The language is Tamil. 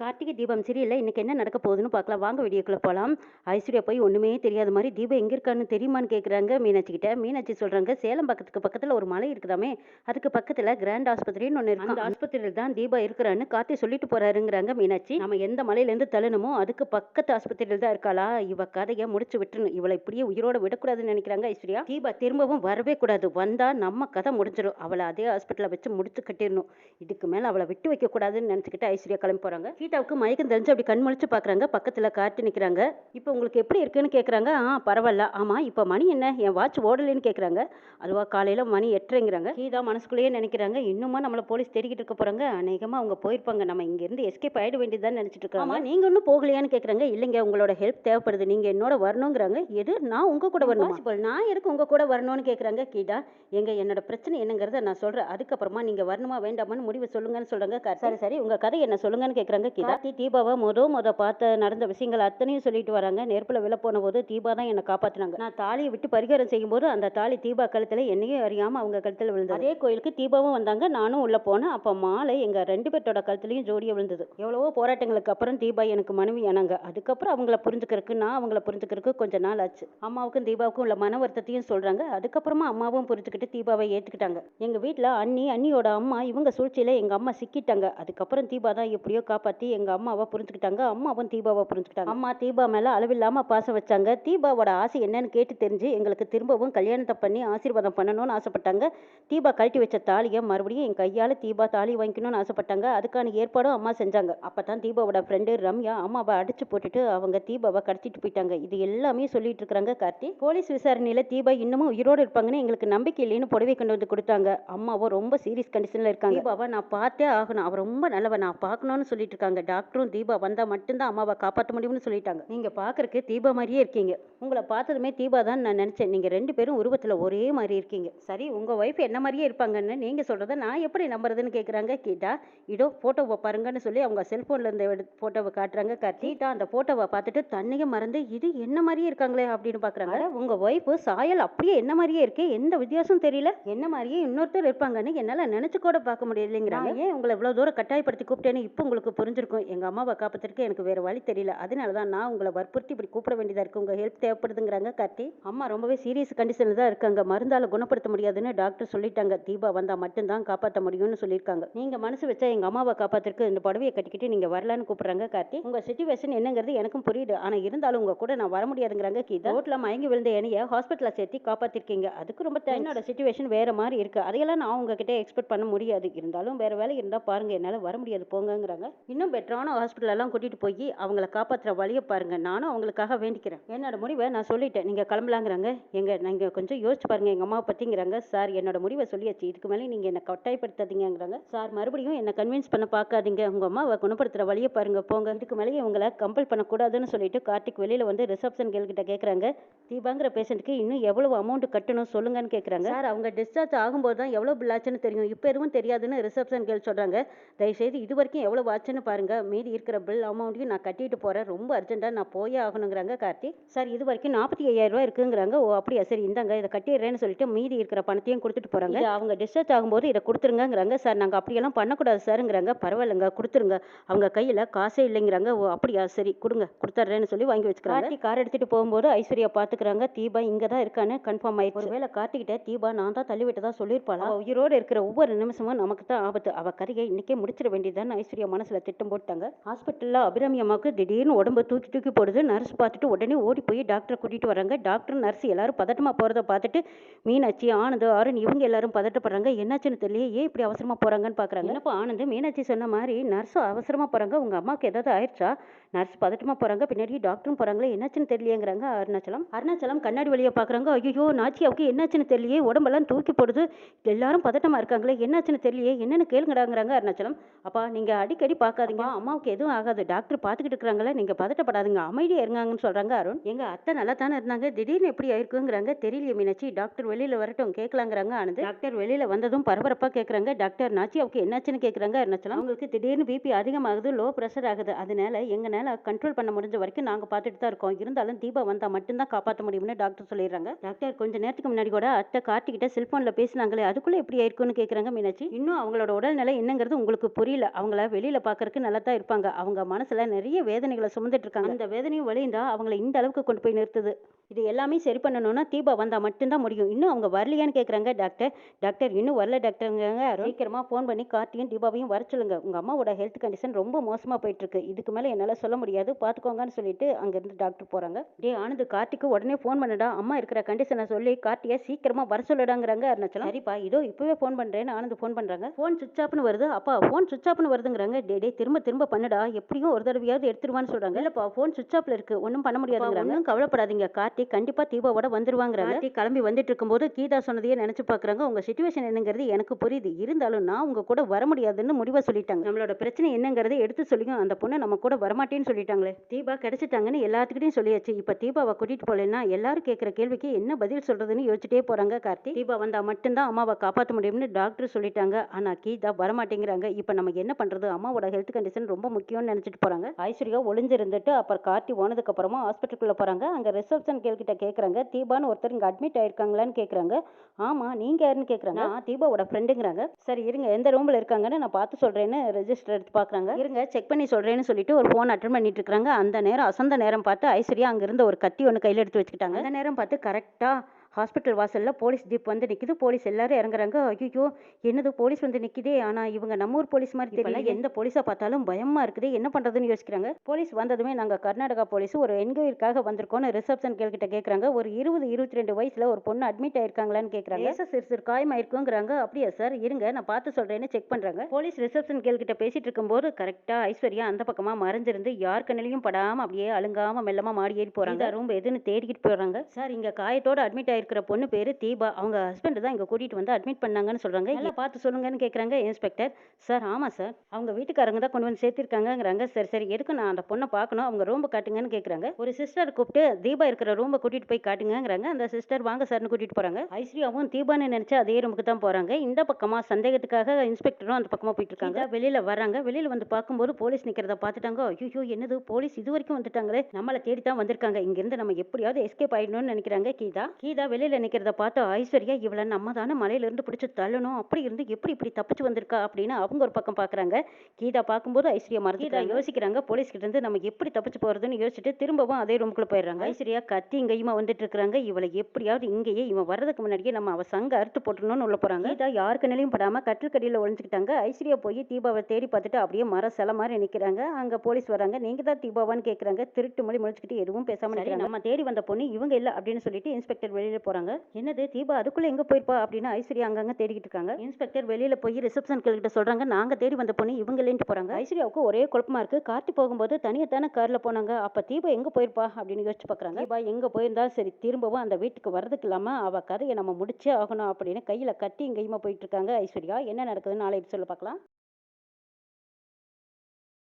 கார்த்திகை தீபம் சீரியல்ல இன்னைக்கு என்ன நடக்க போகுதுன்னு பார்க்கலாம். வாங்க வீடியோக்குள்ள போகலாம் ஐஸ்வர்யா போய் ஒன்றுமே தெரியாத மாதிரி தீபம் எங்கே இருக்கான்னு தெரியுமான்னு கேட்குறாங்க மீனாட்சி கிட்ட. மீனாட்சி சொல்கிறாங்க சேலம் பக்கத்துக்கு பக்கத்தில் ஒரு மலை இருக்குதாமே அதுக்கு பக்கத்தில் கிராண்ட் ஆஸ்பத்திரின்னு ஒன்று இருக்கு. அந்த ஆஸ்பத்திரியில் தான் தீபா இருக்கிறான்னு கார்த்தி சொல்லிட்டு போறாருங்கிறாங்க மீனாட்சி. நம்ம எந்த மலையிலேருந்து தள்ளணுமோ அதுக்கு பக்கத்து ஆஸ்பத்திரியில் தான் இருக்காளா? இவ கதையை முடிச்சு விட்டுணும் இவளை இப்படியே உயிரோட விடக்கூடாதுன்னு நினைக்கிறாங்க ஐஸ்வர்யா. தீபா திரும்பவும் வரவே கூடாது. வந்தா நம்ம கதை முடிஞ்சிடும் அவளை அதே ஹாஸ்பிட்டலில் வச்சு முடிச்சு கட்டிடணும். இதுக்கு மேலே அவளை விட்டு வைக்க கூடாதுன்னு நினச்சிக்கிட்டு ஐஸ்வர்யா கிளம்பி போகிறாங்க கீதாவுக்கு மயக்கம் தெரிஞ்சு அப்படி கண் முழிச்சு பார்க்குறாங்க பக்கத்தில் கார்த்தி நிற்கிறாங்க இப்போ உங்களுக்கு எப்படி இருக்குன்னு கேட்குறாங்க ஆ பரவாயில்ல. ஆமாம் இப்போ மணி என்ன? என் வாட்ச் ஓடலைன்னு கேட்குறாங்க அதுவா காலையில் மணி எட்டுறேங்கிறாங்க கீதா மனசுக்குள்ளேயே நினைக்கிறாங்க. இன்னுமா நம்மளை போலீஸ் தேடிக்கிட்டு இருக்க போகிறாங்க அநேகமாக அவங்க போயிருப்பாங்க. நம்ம இங்கேருந்து எஸ்கேப் ஆகிட வேண்டியதுதான் நினச்சிட்டு இருக்காங்க. நீங்கள் இன்னும் போகலையான்னு கேட்குறாங்க இல்லைங்க உங்களோட ஹெல்ப் தேவைப்படுது. நீங்கள் என்னோட வரணுங்கிறாங்க. எது? நான் உங்கள் கூட வரணும்? நான் எதுக்கு உங்கள் கூட வரணும்னு கேட்குறாங்க கீதா. எங்க என்னோட பிரச்சனை என்னங்கிறத நான் சொல்கிறேன் அதுக்கப்புறமா நீங்கள் வரணுமா வேண்டாமான்னு முடிவு சொல்லுங்கன்னு சொல்கிறாங்க சரி சரி. உங்கள் கதை என்ன சொல்லுங்கன்னு கேட்குறாங்க கீதா கார்த்தி தீபாவை முத முத பார்த்த நடந்த விஷயங்கள் அத்தனையும் சொல்லிட்டு வராங்க. நெருப்பில் விழ போன போது தீபா தான் என்னை காப்பாத்தினாங்க. நான் தாலியை விட்டு பரிகாரம் செய்யும்போது அந்த தாலி தீபா கழுத்தில் என்னையும் அறியாமல் அவங்க கழுத்தில் விழுந்தது. அதே கோயிலுக்கு தீபாவும் வந்தாங்க நானும் உள்ளே போனேன். அப்போ மாலை எங்கள் ரெண்டு பேர்த்தோட கழுத்துலையும் ஜோடியா விழுந்தது. எவ்வளவோ போராட்டங்களுக்கு அப்புறம் தீபா எனக்கு மனைவி ஆனாங்க. அதுக்கப்புறம் அவங்கள புரிஞ்சுக்கிறதுக்கு நான் அவங்கள புரிஞ்சுக்கிறதுக்கு கொஞ்ச நாள் ஆச்சு. அம்மாவுக்கும் தீபாவுக்கும் உள்ள மன வருத்தத்தையும் சொல்கிறாங்க அதுக்கப்புறமா அம்மாவும் புரிஞ்சுக்கிட்டு தீபாவை ஏற்றுக்கிட்டாங்க எங்கள் வீட்டில் அண்ணி அண்ணியோட அம்மா இவங்க சூழ்ச்சியில எங்கள் அம்மா சிக்கிட்டாங்க. அதுக்கப்புறம் தீபா தான் எப்படியோ காப்பாற்றி எங்கள் அம்மாவை புரிஞ்சுக்கிட்டாங்க. அம்மாவும் தீபாவை புரிஞ்சுக்கிட்டாங்க. அம்மா தீபா மேலே அளவில்லாமல் பாசம் வச்சாங்க. தீபாவோட ஆசை என்னன்னு கேட்டு தெரிஞ்சு எங்களுக்கு திரும்பவும் கல்யாணத்தை பண்ணி ஆசீர்வாதம் பண்ணணும்னு ஆசைப்பட்டாங்க. தீபா கழட்டி வச்ச தாலியை மறுபடியும் என் கையால் தீபா தாலி வாங்கிக்கணும்னு ஆசைப்பட்டாங்க. அதுக்கான ஏற்பாடும் அம்மா செஞ்சாங்க. அப்போ தான் தீபாவோட ஃப்ரெண்டு ரம்யா அம்மாவை அடிச்சு போட்டுட்டு அவங்க தீபாவை கடத்திட்டு போயிட்டாங்க. இது எல்லாமே சொல்லிட்டு இருக்கிறாங்க கார்த்தி. போலீஸ் விசாரணையில் தீபா இன்னமும் உயிரோடு இருப்பாங்கன்னு எங்களுக்கு நம்பிக்கை இல்லைன்னு புடவை கொண்டு வந்து கொடுத்தாங்க. அம்மாவும் ரொம்ப சீரியஸ் கண்டிஷனில் இருக்காங்க. தீபாவை நான் பார்த்தே ஆகணும். அவர் ரொம்ப நல்லவன் நான் பார்க்கணும்னு சொல்லிட்டு இருக்காங்க. டாக்டரும் தீபா வந்தால் மட்டும்தான் அம்மாவை காப்பாற்ற முடியும்னு சொல்லிட்டாங்க. நீங்கள் பார்க்குறக்கு தீபா மாதிரியே இருக்கீங்க. உங்களை பார்த்ததுமே தீபா தான் நான் நினச்சேன். நீங்கள் ரெண்டு பேரும் உருவத்தில் ஒரே மாதிரி இருக்கீங்க. சரி உங்கள் ஒய்ஃப் என்ன மாதிரியே இருப்பாங்கன்னு நீங்கள் சொல்கிறத நான் எப்படி நம்புறதுன்னு கேட்குறாங்க கீதா இதோ ஃபோட்டோவை பாருங்கன்னு சொல்லி அவங்க செல்ஃபோனில் இருந்த ஃபோட்டோவை காட்டுறாங்க. கீதா அந்த ஃபோட்டோவை பார்த்துட்டு தன்னையே மறந்து இது என்ன மாதிரியே இருக்காங்களே அப்படின்னு பார்க்குறாங்க உங்கள் ஒய்ஃபு சாயல் அப்படியே என்ன மாதிரியே இருக்கே? எந்த வித்தியாசம் தெரியல. என்ன மாதிரியே இன்னொருத்தர் இருப்பாங்கன்னு என்னால் நினச்சி கூட பார்க்க முடியலைங்கிறாங்க. ஏன் உங்களை இவ்வளோ தூரம் கட்டாயப்படுத்தி கூப்பிட்டேன்னு இப்போ உங்களுக்கு புரிஞ்சு புரிஞ்சிருக்கும். எங்கள் அம்மாவை காப்பாற்றுறதுக்கு எனக்கு வேறு வழி தெரியல. அதனால தான் நான் உங்களை வற்புறுத்தி இப்படி கூப்பிட வேண்டியதாக இருக்குது உங்கள் ஹெல்ப் தேவைப்படுதுங்கிறாங்க கார்த்தி. அம்மா ரொம்பவே சீரியஸ் கண்டிஷனில் தான் இருக்காங்க. மருந்தால் குணப்படுத்த முடியாதுன்னு டாக்டர் சொல்லிட்டாங்க. தீபா வந்தால் மட்டும்தான் காப்பாற்ற முடியும்னு சொல்லியிருக்காங்க. நீங்கள் மனசு வச்சா எங்கள் அம்மாவை காப்பாற்றுறதுக்கு இந்த புடவையை கட்டிக்கிட்டு நீங்கள் வரலான்னு கூப்பிட்றாங்க கார்த்தி. உங்கள் சுச்சுவேஷன் என்னங்கிறது எனக்கும் புரியுது. ஆனால் இருந்தாலும் உங்கள் கூட நான் வர முடியாதுங்கிறாங்க கீதா. ரோட்டில் மயங்கி விழுந்த என்னைய ஹாஸ்பிட்டலில் சேர்த்து காப்பாற்றிருக்கீங்க அதுக்கு ரொம்ப என்னோட சுச்சுவேஷன் வேறு மாதிரி இருக்குது அதையெல்லாம் நான் உங்ககிட்ட எக்ஸ்பெக்ட் பண்ண முடியாது. இருந்தாலும் வேறு வேலை இருந்தால் பாருங்கள் என்னால் வர முடியாது. போங்கங்கிறாங்க. இன்னும் பெட்டரான ஹாஸ்பிட்டலெல்லாம் கூட்டிகிட்டு போய் அவங்கள காப்பாற்றுற வழியை பாருங்கள் நானும் அவங்களுக்காக வேண்டிக்கிறேன். என்னோட முடிவை நான் சொல்லிட்டேன். நீங்கள் கிளம்பலாங்கிறாங்க. எங்கள் நீங்கள் கொஞ்சம் யோசிச்சு பாருங்கள் எங்கள் அம்மாவை பற்றிங்கிறாங்க சார் என்னோட முடிவை சொல்லியாச்சு. இதுக்கு மேலே நீங்கள் என்னை கட்டாயப்படுத்தாதீங்கங்கிறாங்க. சார் மறுபடியும் என்னை கன்வின்ஸ் பண்ண பார்க்காதீங்க உங்கள் அம்மாவை குணப்படுத்துகிற வழியை பாருங்கள் போங்க. இதுக்கு மேலே இவங்களை கம்பல் பண்ணக்கூடாதுன்னு சொல்லிட்டு கார்த்திக் வெளியில் வந்து ரிசப்ஷன் கேள்கிட்ட கேட்குறாங்க தீபாங்கிற பேஷண்ட்டுக்கு இன்னும் எவ்வளவு அமௌண்ட் கட்டணும் சொல்லுங்கன்னு கேட்குறாங்க சார் அவங்க டிஸ்சார்ஜ் ஆகும்போது தான் எவ்வளோ பில் ஆச்சுன்னு தெரியும். இப்போ எதுவும் தெரியாதுன்னு ரிசப்ஷன் கேள் சொல்கிறாங்க தயவுசெய்து இது வரைக்கும் எவ்வளோ ஆச்சுன்னு பாருங்க மீதி இருக்கிற பில் அமௌண்ட்டையும் நான் கட்டிட்டு போகிறேன் ரொம்ப அர்ஜென்ட்டாக நான் போயே ஆகணுங்கிறாங்க கார்த்தி. சார் இது வரைக்கும் நாற்பத்தி ஐயாயிரம் ரூபாய் இருக்குங்கிறாங்க. ஓ அப்படியா? சரி இந்தாங்க இதை கட்டிடுறேன்னு சொல்லிட்டு மீதி இருக்கிற பணத்தையும் கொடுத்துட்டு போகிறாங்க அவங்க டிஸ்சார்ஜ் ஆகும்போது இதை கொடுத்துருங்கங்கிறாங்க. சார் நாங்கள் அப்படியெல்லாம் பண்ணக்கூடாது சாருங்கிறாங்க. பரவாயில்லைங்க கொடுத்துருங்க. அவங்க கையில் காசே இல்லைங்கிறாங்க. ஓ அப்படியா? சரி கொடுங்க கொடுத்துட்றேன்னு சொல்லி வாங்கி வச்சுக்கிறாங்க. கார்த்தி கார் எடுத்துகிட்டு போகும்போது ஐஸ்வர்யா பார்த்துக்கிறாங்க தீபா இங்கே தான் இருக்கான்னு கன்ஃபார்ம் ஆயிடுச்சு. ஒருவேளை கார்த்திகிட்ட தீபா நான் தான் தள்ளி விட்டதா சொல்லியிருப்பாளா உயிரோடு இருக்கிற ஒவ்வொரு நிமிஷமும் நமக்கு தான் ஆபத்து. அவ கதையை இன்னைக்கே முடிச்சிட வேண்டியதுதான் ஐஸ்வர்யா மனசுல திட்டம் போட்டாங்க. ஹாஸ்பிட்டலில் அபிராமி அம்மாவுக்கு திடீர்னு உடம்பு தூக்கி தூக்கி போடுது. நர்ஸ் பார்த்துட்டு உடனே ஓடி போய் டாக்டரை கூட்டிகிட்டு வராங்க. டாக்டர் நர்ஸ் எல்லாரும் பதட்டமாக போகிறத பார்த்துட்டு மீனாட்சி ஆனந்த் ஆரன் இவங்க எல்லாரும் பதட்டப்படுறாங்க. என்னாச்சுன்னு தெரியல ஏன் இப்படி அவசரமாக போகிறாங்கன்னு பார்க்குறாங்க? என்னப்பா ஆனந்த்? மீனாட்சி சொன்ன மாதிரி நர்ஸும் அவசரமாக போகிறாங்க உங்கள் அம்மாவுக்கு ஏதாவது ஆயிடுச்சா? நர்ஸ் பதட்டமாக போகிறாங்க பின்னாடி டாக்டரும் போகிறாங்களே என்னாச்சுன்னு தெரியலையேங்கிறாங்க. அருணாச்சலம். அருணாச்சலம் கண்ணாடி வழியை பார்க்குறாங்க. ஐயோ நாச்சியாவுக்கு என்னாச்சுன்னு தெரியலையே. உடம்பெல்லாம் தூக்கி போடுது. எல்லாரும் பதட்டமாக இருக்காங்களே. என்னாச்சுன்னு தெரியலையே. என்னென்னு கேளுங்கடாங்கிறாங்க அருணாச்சலம். அப்பா நீங்கள் அடிக்கடி பார்க்காதீங்க. அம்மாவுக்கு எதுவும் ஆகாது. டாக்டர் பார்த்துக்கிட்டு இருக்கிறாங்களே நீங்க பதட்டப்படாதுங்க. அமைதியா இருங்காங்கன்னு சொல்றாங்க அருண். எங்க அத்தை நல்லா தானே இருந்தாங்க? திடீர்னு எப்படி ஆயிருக்குங்கிறாங்க? தெரியலையே மீனாட்சி. டாக்டர் வெளியில வரட்டும். கேட்கலாங்கிறாங்க ஆனந்த். டாக்டர் வெளியில வந்ததும் பரபரப்பா கேக்குறாங்க டாக்டர் நாச்சி அவருக்கு என்னாச்சுன்னு கேக்குறாங்க அருணாச்சலம். அவங்களுக்கு திடீர்னு பிபி அதிகமாகுது லோ ப்ரெஷர் ஆகுது. அதனால எங்கனால கண்ட்ரோல் பண்ண முடிஞ்ச வரைக்கும் நாங்க பார்த்துட்டு தான் இருக்கோம். இருந்தாலும் தீபா வந்தா மட்டும்தான் காப்பாற்ற முடியும்னு டாக்டர் சொல்லிடுறாங்க. டாக்டர் கொஞ்ச நேரத்துக்கு முன்னாடி கூட அத்தை கார்த்திகிட்ட செல்போன்ல பேசினாங்களே அதுக்குள்ள எப்படி ஆயிருக்குன்னு கேக்குறாங்க மீனாட்சி. இன்னும் அவங்களோட உடல்நிலை என்னங்கிறது உங்களுக்கு புரியல. அவங்கள வெளியில பாக்குறதுக்கு நல்லா தான் இருப்பாங்க. அவங்க மனசுல நிறைய வேதனைகளை சுமந்துட்டு இருக்காங்க அந்த வேதனையும் வழிந்தா தான் அவங்கள இந்த அளவுக்கு கொண்டு போய் நிறுத்துது. இது எல்லாமே சரி பண்ணணும்னா தீபா வந்தால் மட்டும்தான் முடியும். இன்னும் அவங்க வரலையான்னு கேட்குறாங்க டாக்டர். டாக்டர் இன்னும் வரல டாக்டருங்க சீக்கிரமாக ஃபோன் பண்ணி கார்த்தியும் தீபாவையும் வர சொல்லுங்க. உங்கள் அம்மாவோட ஹெல்த் கண்டிஷன் ரொம்ப மோசமாக போயிட்டுருக்கு இதுக்கு மேலே என்னால் சொல்ல முடியாது. பார்த்துக்கோங்கன்னு சொல்லிட்டு அங்கேருந்து டாக்டர் போகிறாங்க டே ஆனது கார்த்திக்கு உடனே ஃபோன் பண்ணடா. அம்மா இருக்கிற கண்டிஷனை சொல்லி கார்த்தியை சீக்கிரமாக வர சொல்லிடாங்கிறாங்க அருணாச்சலம். சரிப்பா இதோ இப்போவே ஃபோன் பண்ணுறேன்னு ஆனந்த் ஃபோன் பண்ணுறாங்க ஃபோன் சுவிச் ஆஃப்னு வருது. அப்பா ஃபோன் சுவிச் ஆஃப்னு வருதுங்கிறாங்க. டே டே திரும்ப திரும்ப பண்ணுடா எப்படியும் ஒரு தடவையாவது எடுத்துருவான்னு சொல்கிறாங்க இல்லைப்பா ஃபோன் சுவிச் ஆஃப்ல இருக்கு ஒன்றும் பண்ண முடியாதுங்கிறாங்க. ஒன்றும் கவலைப்படாதீங்க. கார்த்திக் கண்டிப்பாக தீபாவோட வந்துருவாங்கிறாங்க. கார்த்திக் கிளம்பி வந்துட்டு இருக்கும்போது கீதா சொன்னதையே நினச்சி பார்க்குறாங்க உங்கள் சுச்சுவேஷன் என்னங்கிறது எனக்கு புரியுது. இருந்தாலும் நான் உங்க கூட வர முடியாதுன்னு முடிவாக சொல்லிட்டாங்க. நம்மளோட பிரச்சனை என்னங்கிறதை எடுத்து சொல்லியும் அந்த பொண்ணு நம்ம கூட வரமாட்டேன்னு சொல்லிட்டாங்களே. தீபா கிடைச்சிட்டாங்கன்னு எல்லாத்துக்கிட்டையும் சொல்லியாச்சு. இப்போ தீபாவை கூட்டிட்டு போகலன்னா எல்லாரும் கேட்குற கேள்விக்கு என்ன பதில் சொல்றதுன்னு யோசிச்சுட்டே போறாங்க கார்த்தி. தீபா வந்தா மட்டும்தான் அம்மாவை காப்பாற்ற முடியும்னு டாக்டர் சொல்லிட்டாங்க. ஆனா கீதா வரமாட்டேங்கிறாங்க. இப்போ நம்ம என்ன பண்றது? அம்மாவோட ஹெல்த் கண்டிஷன் ரொம்ப முக்கியம்னு நினைச்சிட்டு போறாங்க. ஐஸ்வர்யா ஒளிஞ்சிருந்துட்டு அப்புறம் கார்த்தி போனதுக்கு அப்புறமா ஹாஸ்பிட்டலுக்குள்ள போறாங்க. அங்க ரிசப்ஷன் கேள்கிட்ட கேட்குறாங்க தீபான்னு ஒருத்தர் இங்க அட்மிட் ஆயிருக்காங்களான்னு கேட்குறாங்க ஆமா நீங்க யாருன்னு கேட்குறாங்க நான் தீபாவோட ஃப்ரெண்டுங்கிறாங்க சரி இருங்க எந்த ரூம்ல இருக்காங்கன்னு நான் பார்த்து சொல்றேன்னு ரெஜிஸ்டர் எடுத்து பார்க்குறாங்க இருங்க செக் பண்ணி சொல்றேன்னு சொல்லிட்டு ஒரு ஃபோன் அட்டன் பண்ணிட்டு இருக்காங்க. அந்த நேரம் அசந்த நேரம் பார்த்து ஐஸ்வர்யா அங்க இருந்த ஒரு கத்தி ஒன்று கையில் எடுத்து வச்சுக்கிட்டாங்க. அந்த நேரம் பார்த்து கரெக்டா ஹாஸ்பிட்டல் வாசல்ல போலீஸ் ஜீப் வந்து நிக்குது. போலீஸ் எல்லாரும் இறங்குறாங்க. ஐயோ என்னது போலீஸ் வந்து நிக்குதே? ஆனா இவங்க நம்ம ஊர் போலீஸ் மாதிரி தெரியல எந்த போலீஸா பார்த்தாலும் பயமா இருக்குது. என்ன பண்றதுன்னு யோசிக்கிறாங்க. போலீஸ் வந்ததுமே நாங்க கர்நாடகா போலீஸ் ஒரு என்கொயரிக்காக வந்திருக்கோம்னு ரிசப்ஷன் கிட்ட கேக்குறாங்க. ஒரு இருபது இருபத்தி ரெண்டு வயசுல ஒரு பொண்ணு அட்மிட் ஆயிருக்காங்களான்னு கேக்குறாங்க. லேசா சிறு சிறு காயமாயிருக்குங்கிறாங்க. அப்படியா சார்? இருங்க நான் பார்த்து சொல்றேன்னு செக் பண்றாங்க. போலீஸ் ரிசப்ஷன் கிட்ட பேசிட்டு இருக்கும்போது கரெக்டா ஐஸ்வர்யா அந்த பக்கமா மறைஞ்சிருந்து யார் கண்ணிலையும் படாம அப்படியே அழுங்காம மெல்லமா மாடி ஏறி போறாங்க. ரூம் எதுன்னு தேடிக்கிட்டு போறாங்க. சார் இங்க காயத்தோட அட்மிட் ஆயிருக்கிற பொண்ணு பேரு தீபா. அவங்க ஹஸ்பண்ட் தான் இங்க கூட்டிட்டு வந்து அட்மிட் பண்ணாங்கன்னு சொல்றாங்க. நல்லா பார்த்து சொல்லுங்கன்னு கேக்குறாங்க இன்ஸ்பெக்டர் சார் ஆமா சார். அவங்க வீட்டுக்காரங்க தான் கொண்டு வந்து சேர்த்திருக்காங்கங்கிறாங்க. சரி சரி. எதுக்கு நான் அந்த பொண்ணை பார்க்கணும்? அவங்க ரூம்பை காட்டுங்கன்னு கேக்குறாங்க. ஒரு சிஸ்டர் கூப்பிட்டு தீபா இருக்கிற ரூம்பை கூட்டிட்டு போய் காட்டுங்கங்கிறாங்க. அந்த சிஸ்டர் வாங்க சார்னு கூட்டிட்டு போறாங்க. ஐஸ்வர்யாவும் தீபான்னு நினைச்சு அதே ரூமுக்கு தான் போறாங்க. இந்த பக்கமா சந்தேகத்துக்காக இன்ஸ்பெக்டரும் அந்த பக்கமா போயிட்டு இருக்காங்க. வெளியில வராங்க வெளியில வந்து பார்க்கும்போது போலீஸ் நிக்கிறத பார்த்துட்டாங்க. ஐயோ என்னது? போலீஸ் இது வரைக்கும் வந்துட்டாங்களே. நம்மளை தேடி தான் வந்திருக்காங்க. இங்க இருந்து நம்ம எப்படியாவது எஸ்கேப் ஆயிடணும்னு நினைக்கிறாங்க கீதா. கீதா வெளியில நிக்கிறத பார்த்து ஐஸ்வர்யா இவளை நம்ம தானே மலையில இருந்து பிடிச்சு தள்ளணும். அப்படி இருந்து எப்படி இப்படி தப்பிச்சு வந்திருக்கா? அப்படின்னு அவங்க ஒரு பக்கம் பாக்குறாங்க கீதா பார்க்கும்போது ஐஸ்வர்யா மறந்து கீதா யோசிக்கிறாங்க. போலீஸ் கிட்ட இருந்து நம்ம எப்படி தப்பிச்சு போறதுன்னு யோசிச்சுட்டு திரும்பவும் அதே ரூமுக்குள்ள போயிடுறாங்க. ஐஸ்வர்யா கத்தி இங்கேயுமா வந்துட்டு இருக்காங்க இவளை எப்படியாவது இங்கேயே இவன் வர்றதுக்கு முன்னாடியே நம்ம அவ சங்க அறுத்து போட்டுடணும்னு உள்ள போறாங்க. கீதா யாருக்கு நிலையும் படாம கட்டில் கடியில ஒளிஞ்சுக்கிட்டாங்க. ஐஸ்வர்யா போய் தீபாவை தேடி பார்த்துட்டு அப்படியே மர சில மாதிரி நிக்கிறாங்க. அங்க போலீஸ் வராங்க. நீங்க தான் தீபாவான்னு கேக்குறாங்க. திருட்டு மொழி முழிச்சுக்கிட்டு எதுவும் பேசாம நிக்கிறாங்க. நம்ம தேடி வந்த பொண்ணு இவங்க இல்ல அப்படின்னு சொல்லிட்டு இன்ஸ்பெக்டர் வெளியில போறாங்க. என்னது தீபா அதுக்குள்ள எங்க போயிருப்பா? அப்படின்னு ஐஸ்வர்யா அங்கங்க தேடிக்கிட்டு இருக்காங்க. இன்ஸ்பெக்டர் வெளியில போய் ரிசப்ஷன் கிட்ட சொல்றாங்க நாங்க தேடி வந்த பொண்ணு இவங்க இல்லைன்ட்டு போறாங்க. ஐஸ்வர்யாவுக்கு ஒரே குழப்பமா இருக்கு. கார்த்தி போகும்போது தனியத்தான கார்ல போனாங்க. அப்ப தீபா எங்க போயிருப்பா? அப்படின்னு யோசிச்சு பாக்குறாங்க. தீபா எங்க போயிருந்தா சரி திரும்பவும் அந்த வீட்டுக்கு வர்றதுக்கு இல்லாம அவ கதையை நம்ம முடிச்சே ஆகணும் அப்படின்னு கையில கட்டி எங்கேயுமா போயிட்டு இருக்காங்க ஐஸ்வர்யா. என்ன நடக்குதுன்னு நாளை சொல்ல பார்க்கலாம்